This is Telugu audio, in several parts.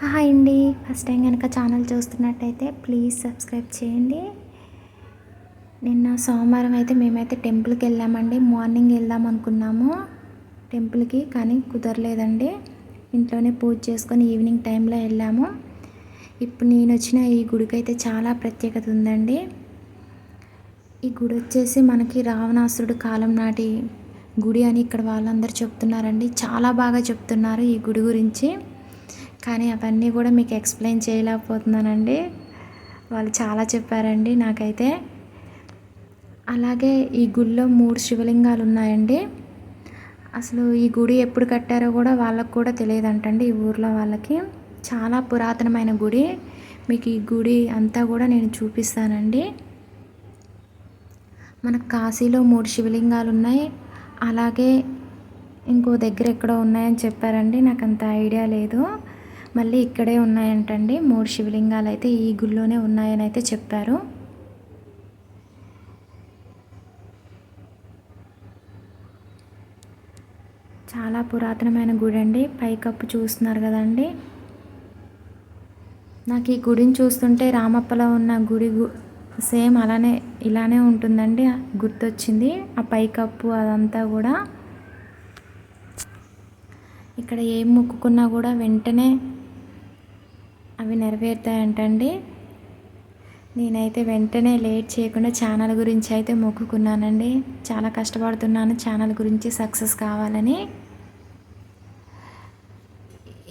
హాయ్ అండి. ఫస్ట్ టైం కనుక ఛానల్ చూస్తున్నట్టయితే ప్లీజ్ సబ్స్క్రైబ్ చేయండి. నిన్న సోమవారం అయితే మేమైతే టెంపుల్కి వెళ్ళామండి. మార్నింగ్ వెళ్దాం అనుకున్నాము. టెంపుల్కి కానీ కుదరలేదండి. ఇంట్లోనే పూజ చేసుకొని ఈవినింగ్ టైంలో వెళ్ళాము. ఇప్పుడు నేను వచ్చిన ఈ గుడికి అయితే చాలా ప్రత్యేకత ఉందండి. ఈ గుడి వచ్చేసి మనకి రావణాసురుడు కాలం నాటి గుడి అని ఇక్కడ వాళ్ళందరూ చెప్తున్నారండి. చాలా బాగా చెప్తున్నారు ఈ గుడి గురించి. కానీ అవన్నీ కూడా మీకు ఎక్స్ప్లెయిన్ చేయలేకపోతున్నానండి. వాళ్ళు చాలా చెప్పారండి నాకైతే. అలాగే ఈ గుడిలో మూడు శివలింగాలు ఉన్నాయండి. అసలు ఈ గుడి ఎప్పుడు కట్టారో కూడా వాళ్ళకు కూడా తెలియదంటండి ఈ ఊర్లో వాళ్ళకి. చాలా పురాతనమైన గుడి. మీకు ఈ గుడి అంతా కూడా నేను చూపిస్తానండి. మనకు కాశీలో మూడు శివలింగాలు ఉన్నాయి. అలాగే ఇంకో దగ్గర ఎక్కడో ఉన్నాయని చెప్పారండి. నాకు అంత ఐడియా లేదు. మళ్ళీ ఇక్కడే ఉన్నాయంటండి. మూడు శివలింగాలు అయితే ఈ గుళ్ళోనే ఉన్నాయని అయితే చెప్పారు. చాలా పురాతనమైన గుడి అండి పైకప్పు చూస్తున్నారు కదండి. నాకు ఈ గుడిని చూస్తుంటే రామప్పలో ఉన్న గుడి సేమ్ అలానే ఇలానే ఉంటుందండి. గుర్తొచ్చింది. ఆ పైకప్పు అదంతా కూడా ఇక్కడ ఏం మొక్కుకున్నా కూడా వెంటనే అవి నెరవేరుతాయంటండి. నేనైతే వెంటనే లేట్ చేయకుండా ఛానల్ గురించి అయితే మొక్కుకున్నానండి. చాలా కష్టపడుతున్నాను ఛానల్ గురించి సక్సెస్ కావాలని.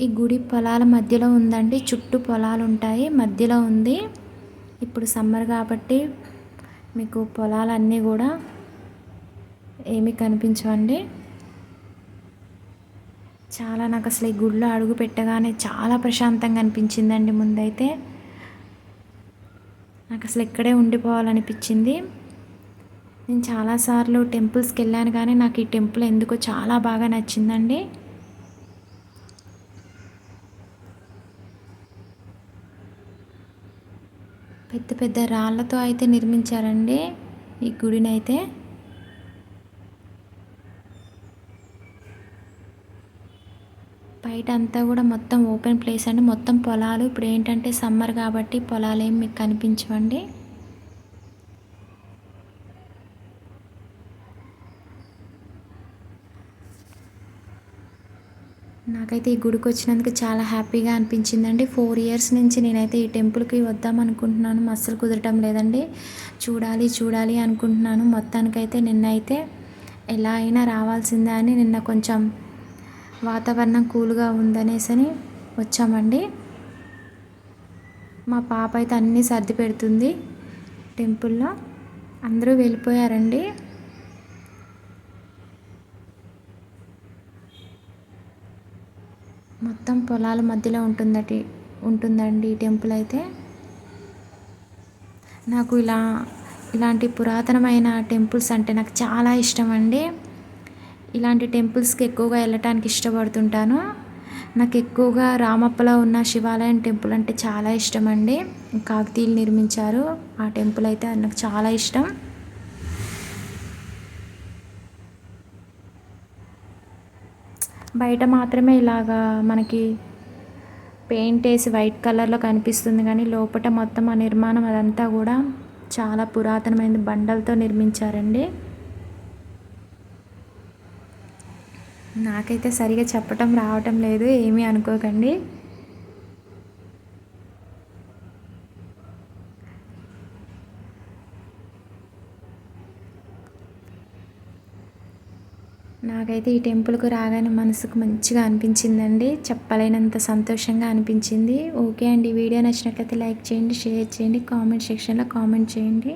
ఈ గుడి పొలాల మధ్యలో ఉందండి. చుట్టూ పొలాలు ఉంటాయి. మధ్యలో ఉంది. ఇప్పుడు సమ్మర్ కాబట్టి మీకు పొలాలన్నీ కూడా ఏమీ కనిపించవండి. చాలా నాకు అసలు ఈ గుడిలో అడుగు పెట్టగానే చాలా ప్రశాంతంగా అనిపించిందండి ముందైతే. నాకు అసలు ఇక్కడే ఉండిపోవాలనిపించింది. నేను చాలాసార్లు టెంపుల్స్కి వెళ్ళాను కానీ నాకు ఈ టెంపుల్ ఎందుకో చాలా బాగా నచ్చిందండి. పెద్ద పెద్ద రాళ్ళతో అయితే నిర్మించారండి ఈ గుడిని బయట అంతా కూడా మొత్తం ఓపెన్ ప్లేస్ అండి. మొత్తం పొలాలు ఇప్పుడు ఏంటంటే సమ్మర్ కాబట్టి పొలాలు ఏమి మీకు కనిపించవండి. నాకైతే ఈ గుడికి వచ్చినందుకు చాలా హ్యాపీగా అనిపించిందండి. ఫోర్ ఇయర్స్ నుంచి నేనైతే ఈ టెంపుల్కి వద్దాం అనుకుంటున్నాను అస్సలు కుదరటం లేదండి. చూడాలి చూడాలి అనుకుంటున్నాను. మొత్తానికైతే నిన్న అయితే ఎలా అయినా రావాల్సిందే అని నిన్న కొంచెం వాతావరణం కూల్గా ఉందనేసని వచ్చామండి. మా పాప అయితే అన్నీ సర్ది పెడుతుంది టెంపుల్లో. అందరూ వెళ్ళిపోయారండి. మొత్తం పొలాల మధ్యలో ఉంటుందటి ఉంటుందండి ఈ టెంపుల్ అయితే. నాకు ఇలా ఇలాంటి పురాతనమైన టెంపుల్స్ అంటే నాకు చాలా ఇష్టం అండి ఇలాంటి టెంపుల్స్కి ఎక్కువగా వెళ్ళటానికి ఇష్టపడుతుంటాను. నాకు ఎక్కువగా రామప్పలో ఉన్న శివాలయం టెంపుల్ అంటే చాలా ఇష్టం అండి కాకతీయులు నిర్మించారు. ఆ టెంపుల్ అయితే నాకు చాలా ఇష్టం. బయట మాత్రమే ఇలాగా మనకి పెయింట్ వేసి వైట్ కలర్లో కనిపిస్తుంది కానీ లోపల మొత్తం ఆ నిర్మాణం అదంతా కూడా చాలా పురాతనమైన బండలతో నిర్మించారండి. నాకైతే సరిగా చెప్పటం రావటం లేదు ఏమీ అనుకోకండి. నాకైతే ఈ టెంపుల్కు రాగానే మనసుకు మంచిగా అనిపించిందండి చెప్పలేనంత సంతోషంగా అనిపించింది. ఓకే అండి వీడియో నచ్చినట్లయితే లైక్ చేయండి షేర్ చేయండి కామెంట్ సెక్షన్లో కామెంట్ చేయండి.